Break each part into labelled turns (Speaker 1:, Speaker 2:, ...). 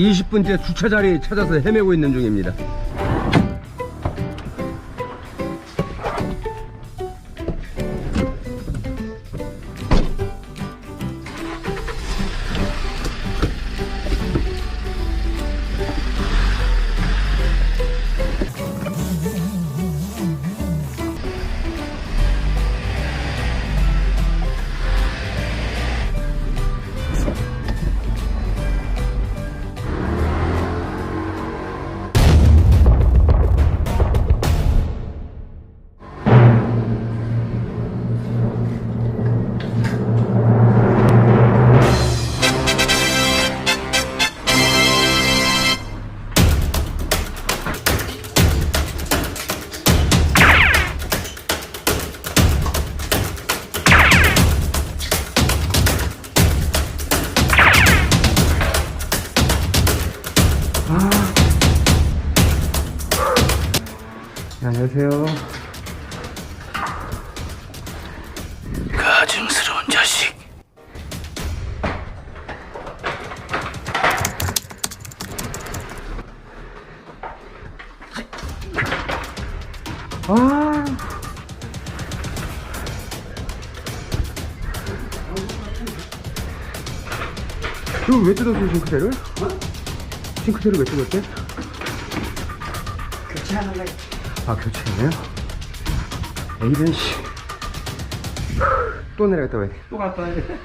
Speaker 1: 20분째 주차 자리 찾아서 헤매고 있는 중입니다. 안녕하세요.
Speaker 2: 가증스러운 자식.
Speaker 1: 아. 이거 왜 뜯었어, 싱크대를? 싱크대를 왜 뜯었대?
Speaker 3: 교체하는 거
Speaker 1: 아, 교체해요? 에이든 씨. 또 내려갔다 와야 돼.
Speaker 3: 또 갔다 와야 돼.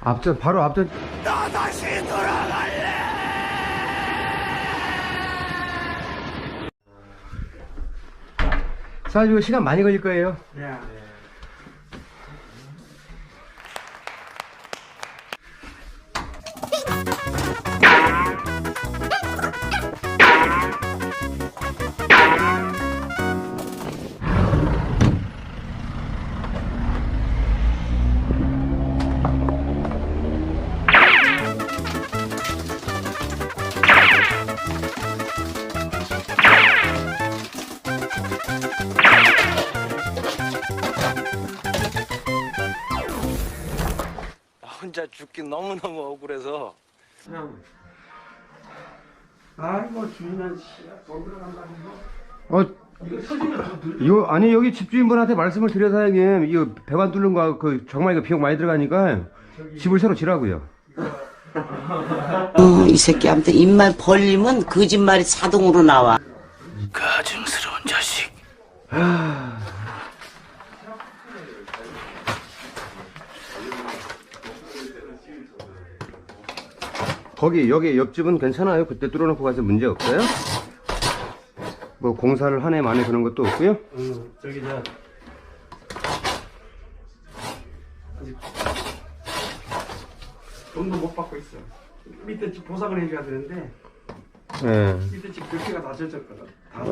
Speaker 1: 앞전, 바로 앞전.
Speaker 2: 나 다시 돌아갈래.
Speaker 1: 사실 이거 시간 많이 걸릴 거예요.
Speaker 3: 야.
Speaker 2: 나 혼자 죽긴 너무너무 억울해서
Speaker 3: 형. 아이고 주인은 씨야 돈 들어간다는 거.
Speaker 1: 어,
Speaker 3: 이거 터지면 더 들.
Speaker 1: 이거, 아니, 여기 집주인분한테 말씀을 드려서 형님, 이거 배관 뚫는 거, 그, 정말 이거 비용 많이 들어가니까, 집을 새로 지라고요.
Speaker 4: 어, 이 새끼한테 입만 벌리면 거짓말이 자동으로 나와.
Speaker 2: 가증스러운 자식.
Speaker 1: 거기 여기 옆집은 괜찮아요. 그때 뚫어놓고 가서 문제 없어요. 뭐 공사를 한 해 만에 그런 것도 없고요.
Speaker 3: 응, 저기 저. 아직 돈도 못 받고 있어. 밑에 집 보상을 해줘야 되는데
Speaker 1: 예.
Speaker 3: 밑에 집 교체가 다 젖었거든. 다.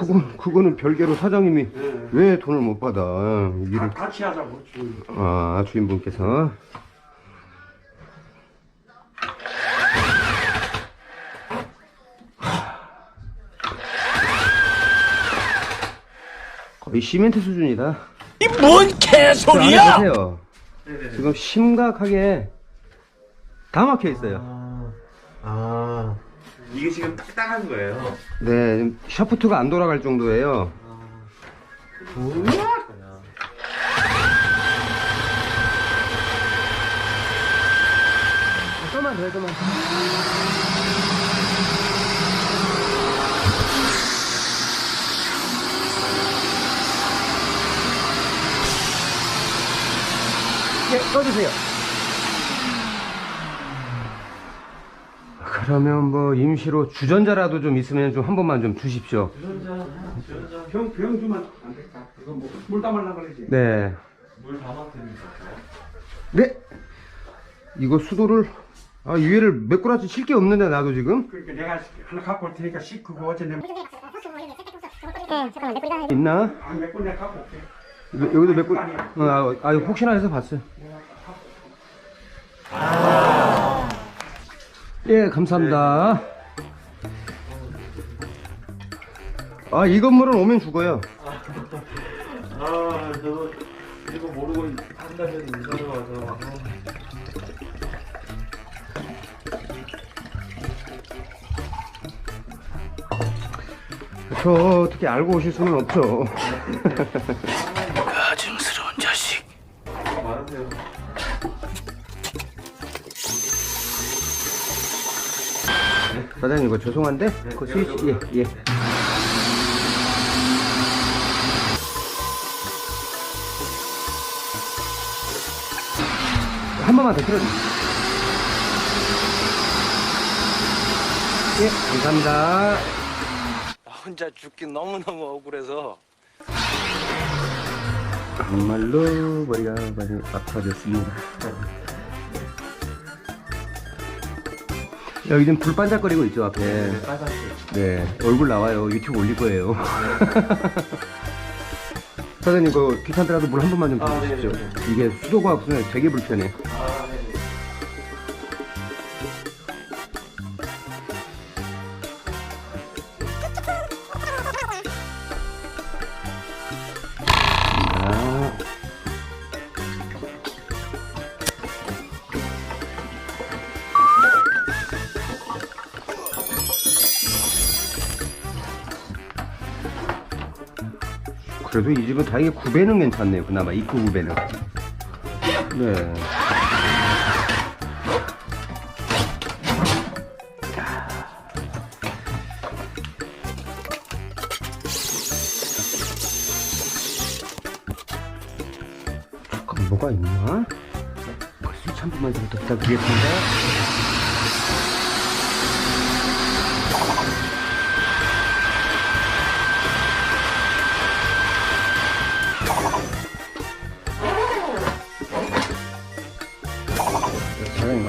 Speaker 1: 그거 그거는 별개로 사장님이
Speaker 3: 예.
Speaker 1: 왜 돈을 못 받아?
Speaker 3: 다
Speaker 1: 일을
Speaker 3: 같이 하자고 주인.
Speaker 1: 아 주인분께서 거의 시멘트 수준이다.
Speaker 2: 이 뭔 개소리야?
Speaker 1: 보세요. 지금 심각하게 다 막혀 있어요.
Speaker 5: 아, 이게 지금 딱딱한 거예요.
Speaker 1: 네, 지금 샤프트가 안 돌아갈 정도예요. 좀만 더, 좀만 더. 예, 꺼주세요. 그러면 뭐 임시로 주전자라도 좀 있으면 좀 한 번만 좀 주십시오.
Speaker 3: 병, 병 주면 안 될까? 이거 뭐, 물 담으려고 그러지.
Speaker 1: 네.
Speaker 5: 물 담아드립니다.
Speaker 1: 네. 이거 수도를 아 위에를 메꾸라지 칠 게 없는데 나도 지금
Speaker 3: 그러니까 내가 하나 갖고 올 테니까 씻고 어제 내
Speaker 1: 있나?
Speaker 3: 안 메고 내가 갖고 올게.
Speaker 1: 여- 여기도 메꾸. 어, 아, 아 혹시나 해서 봤어요. 예, 감사합니다. 아, 이 건물은 오면 죽어요.
Speaker 5: 아, 저도 이거 모르고 한달 전에 이사를 와서.
Speaker 1: 저 어떻게 알고 오실 수는 없죠.
Speaker 2: 가증스러운 자식.
Speaker 5: 많으세요.
Speaker 1: 사장님 이거 죄송한데 그 스위치 예 예. 한 번만 더 틀어주세요. 예, 감사합니다.
Speaker 2: 나 혼자 죽기 너무너무 억울해서
Speaker 1: 정말로 머리가 많이 아파졌습니다. 여기 지금 불 반짝거리고 있죠 앞에. 네, 얼굴 나와요. 유튜브 올릴 거예요. 사장님, 그 귀찮더라도 물 한 번만 좀
Speaker 5: 아,
Speaker 1: 주십시오.
Speaker 5: 네, 네,
Speaker 1: 이게 수도가 없으면 되게 불편해.
Speaker 5: 아, 네.
Speaker 1: 아. 그래도 이 집은 다행히 구배는 괜찮네요. 그나마 입구 구배는. 네. 잠깐 뭐가 있나? 그 스위치 한 번만 좀 부탁드리겠습니다.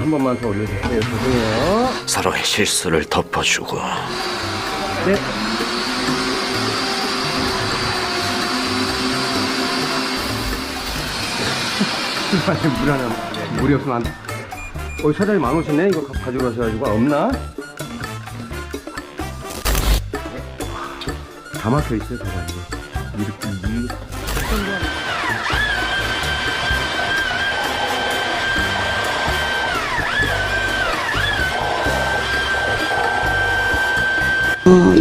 Speaker 1: 한 번만 더 올려주세요. 죄송해요.
Speaker 2: 서로의 실수를 덮어주고
Speaker 1: 네. 아니, 물 하나, 물이 없으면 안 돼. 어, 사장님 안 오시네? 이거 가- 가지고 가셔가지고. 아, 없나? 다 막혀 있어요, 사장님. 이렇게, 이.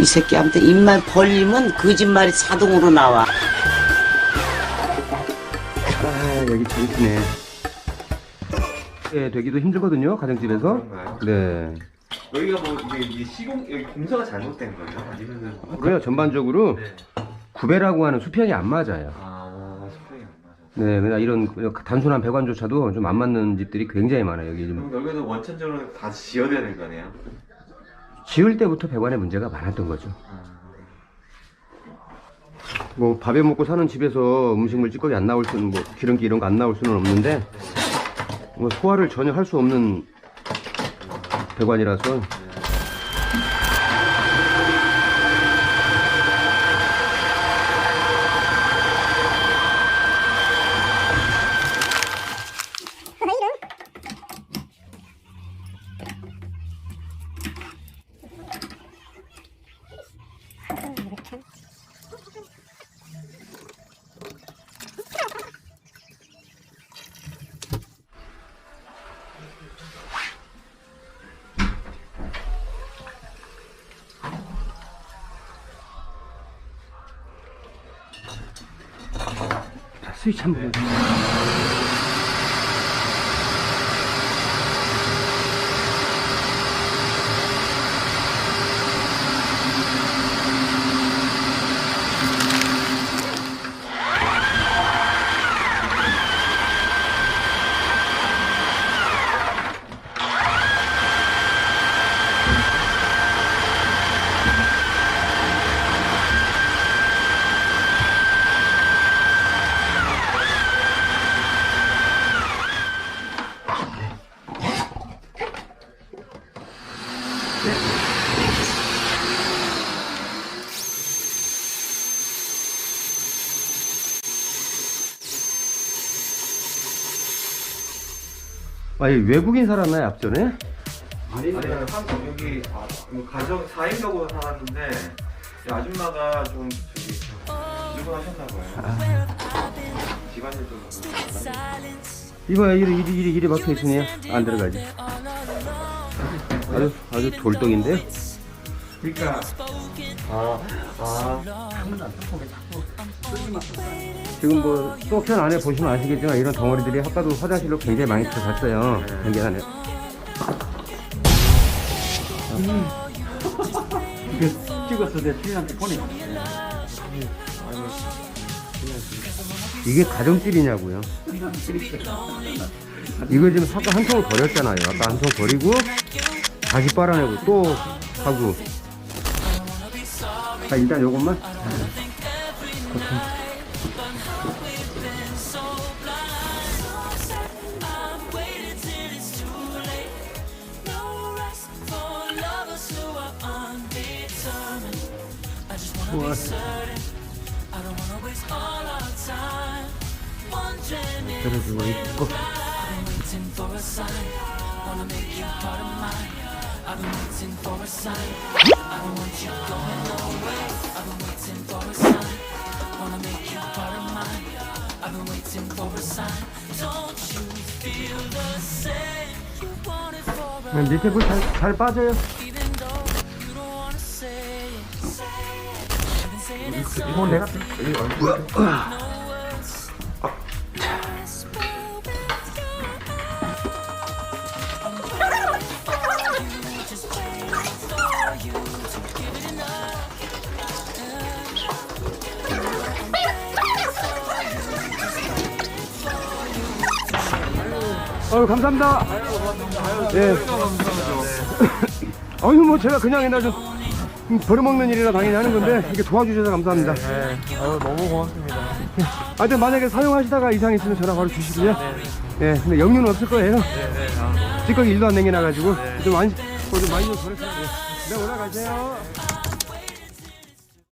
Speaker 4: 이 새끼한테 입만 벌리면 거짓말이 자동으로 나와.
Speaker 1: 아, 여기 재밌네. 예, 되기도 힘들거든요, 가정집에서.
Speaker 5: 그런가요?
Speaker 1: 네.
Speaker 5: 여기가 뭐 이게, 이게 시공 여기 공사가 잘못된 거예요? 아니면은
Speaker 1: 그래요, 전반적으로
Speaker 5: 네.
Speaker 1: 구배라고 하는 수평이 안 맞아요.
Speaker 5: 아 수평이 안 맞아.
Speaker 1: 네, 그냥 이런 단순한 배관조차도 좀 안 맞는 집들이 굉장히 많아요. 여기 좀
Speaker 5: 그럼 여기는 원천적으로 다 지어야 되는 거네요.
Speaker 1: 지을 때부터 배관에 문제가 많았던 거죠.
Speaker 5: 아,
Speaker 1: 뭐 밥에 먹고 사는 집에서 음식물 찌꺼기 안 나올 수는 뭐 기름기 이런 거 안 나올 수는 없는데 뭐 소화를 전혀 할 수 없는 배관이라서 자, 스위치 한번 아, 이 외국인 살았나요, 앞전에?
Speaker 5: 아니 한국 여기 아, 뭐 가정 4인 가구로 살았는데 이 아줌마가 좀 저기 일본하셨나 봐요. 집안일 좀
Speaker 1: 이거 이리, 이리, 이리, 이리 막혀 있으니 안 들어가지. 아주, 아주 돌덩인데요?
Speaker 3: 그러니까
Speaker 5: 아, 아,
Speaker 1: 지금 뭐, 수업편 안에 보시면 아시겠지만 이런 덩어리들이 아까도 화장실로 굉장히 많이 들어갔어요. 변기 안에.
Speaker 3: 찍어서 내 주인한테 보내.
Speaker 1: 이게 가정집이냐고요. 이거 지금 아까 한 통을 버렸잖아요. 아까 한 통 버리고 다시 빨아내고 또 하고. 자 일단 요것만. 들어주고 있고. 네, 밑에 불 잘 잘 빠져요.
Speaker 3: 이거 내가
Speaker 1: 어유 감사합니다. 예. 아유 뭐 제가 그냥 옛날 좀 버려먹는 일이라 당연히 하는 건데 이렇게 도와주셔서 감사합니다.
Speaker 6: 네, 아유, 너무 고맙습니다.
Speaker 1: 하여튼 만약에 사용하시다가 이상 있으면 전화 바로 주시고요. 예, 근데 영유는 없을 거예요.
Speaker 6: 네, 네, 아,
Speaker 1: 찌꺼기 일도 안 남겨놔가지고 좀 많이 뭐좀 많이 좀 버렸어요. 네, 올라가세요.